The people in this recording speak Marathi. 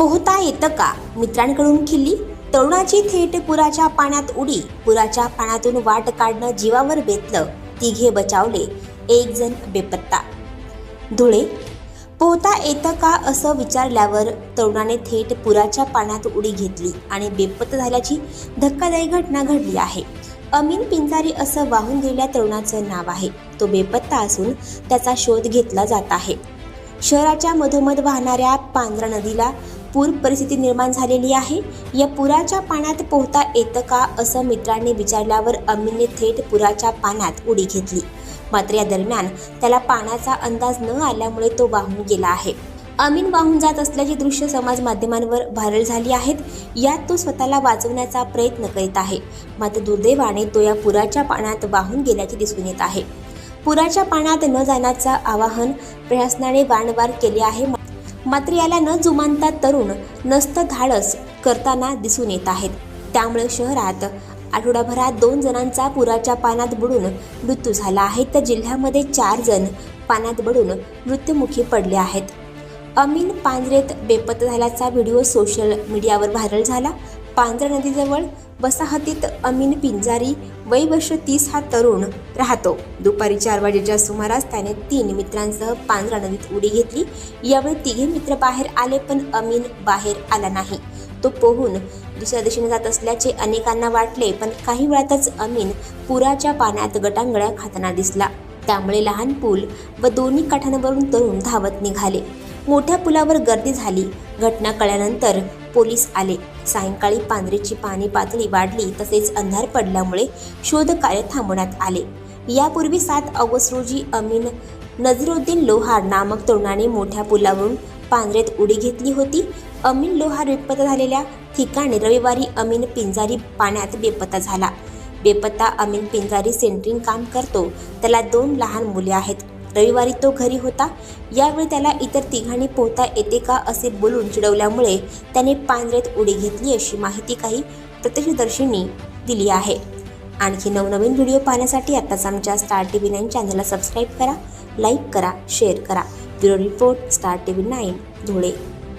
पोहता येतं का? मित्रांकडून खिल्ली तरुणाची थेट पुराच्या पाण्यात उडी पुराच्या पाण्यातून वाट काढणं जीवावर बेतलं तिघे बचावले एक जण बेपत्ता. धुळे पोहता येतं का असं विचारल्यावर तरुणाने थेट पुराच्या पाण्यात उडी घेतली आणि बेपत्ता झाल्याची धक्कादायी घटना घडली आहे. अमीन पिंजारी असं वाहून गेलेल्या तरुणाचं नाव आहे. तो बेपत्ता असून त्याचा शोध घेतला जात आहे. शहराच्या मधोमध वाहणाऱ्या पांढरा नदीला पूर परिस्थिती निर्माण झालेली आहे. या पुराच्या पाण्यात पोहता येतं का असं मित्रांनी विचारल्यावर अमीनने थेट पुराच्या पाण्यात उडी घेतली. मात्र या दरम्यान त्याला पाण्याचा अंदाज न आल्यामुळे तो वाहून गेला आहे. अमीन वाहून जात असल्याची दृश्य समाज माध्यमांवर व्हायरल झाली आहेत. यात तो स्वतःला वाचवण्याचा प्रयत्न करीत आहे. मात्र दुर्दैवाने तो या पुराच्या पाण्यात वाहून गेल्याचे दिसून येत आहे. पुराच्या पाण्यात न जाण्याचं आवाहन प्रशासनाने वारंवार केले आहे. मात्र याला न जुमानता तरुण नसत धाडस करताना दिसून येत आहेत. त्यामुळे शहरात आठवडाभरात दोन जणांचा पुराच्या पाण्यात बुडून मृत्यू झाला आहे. तर जिल्ह्यामध्ये चार जण पाण्यात बुडून मृत्युमुखी पडले आहेत. अमीन पांजरेत बेपत्ता झाल्याचा व्हिडिओ सोशल मीडियावर व्हायरल झाला. पांजरा नदीजवळ वसाहतीत अमीन पिंजारी वय वर्ष तीस हा तरुण राहतो. दुपारी चार वाजेच्या सुमारास त्याने तीन मित्रांसह पांजरा नदीत उडी घेतली. यावेळी तिघे मित्र बाहेर आले पण अमीन बाहेर आला नाही. तो पोहून दुसऱ्या दिशेने जात असल्याचे अनेकांना वाटले पण काही वेळातच अमीन पुराच्या पाण्यात गटांगळ्या खाताना दिसला. त्यामुळे लहान पूल व दोन्ही काठांवरून तरुण धावत निघाले. मोठ्या पुलावर गर्दी झाली. घटना कळल्यानंतर पोलीस आले. सायंकाळी पांढरीची पाणी पातळी वाढली तसेच अंधार पडल्यामुळे शोध कार्य थांबवण्यात आले. यापूर्वी सात ऑगस्ट रोजी अमीन नझरुद्दीन लोहार नामक तरुणाने मोठ्या पुलावरून पांढरेत उडी घेतली होती. अमीन लोहार बेपत्ता झालेल्या ठिकाणी रविवारी अमीन पिंजारी पाण्यात बेपत्ता झाला. बेपत्ता अमीन पिंजारी सेंटरिंग काम करतो. त्याला दोन लहान मुले आहेत. रविवारी तो घरी होता. यावेळी त्याला इतर तिघांनी पोहता येते का असे बोलून चिडवल्यामुळे त्याने पांजऱ्यात उडी घेतली अशी माहिती काही प्रत्यक्षदर्शींनी दिली आहे. आणखी नवनवीन व्हिडिओ पाहण्यासाठी आत्ताच आमच्या स्टार टी व्ही नाईन चॅनलला सबस्क्राईब करा लाईक करा शेअर करा. Bureau report star T V nine Dhule.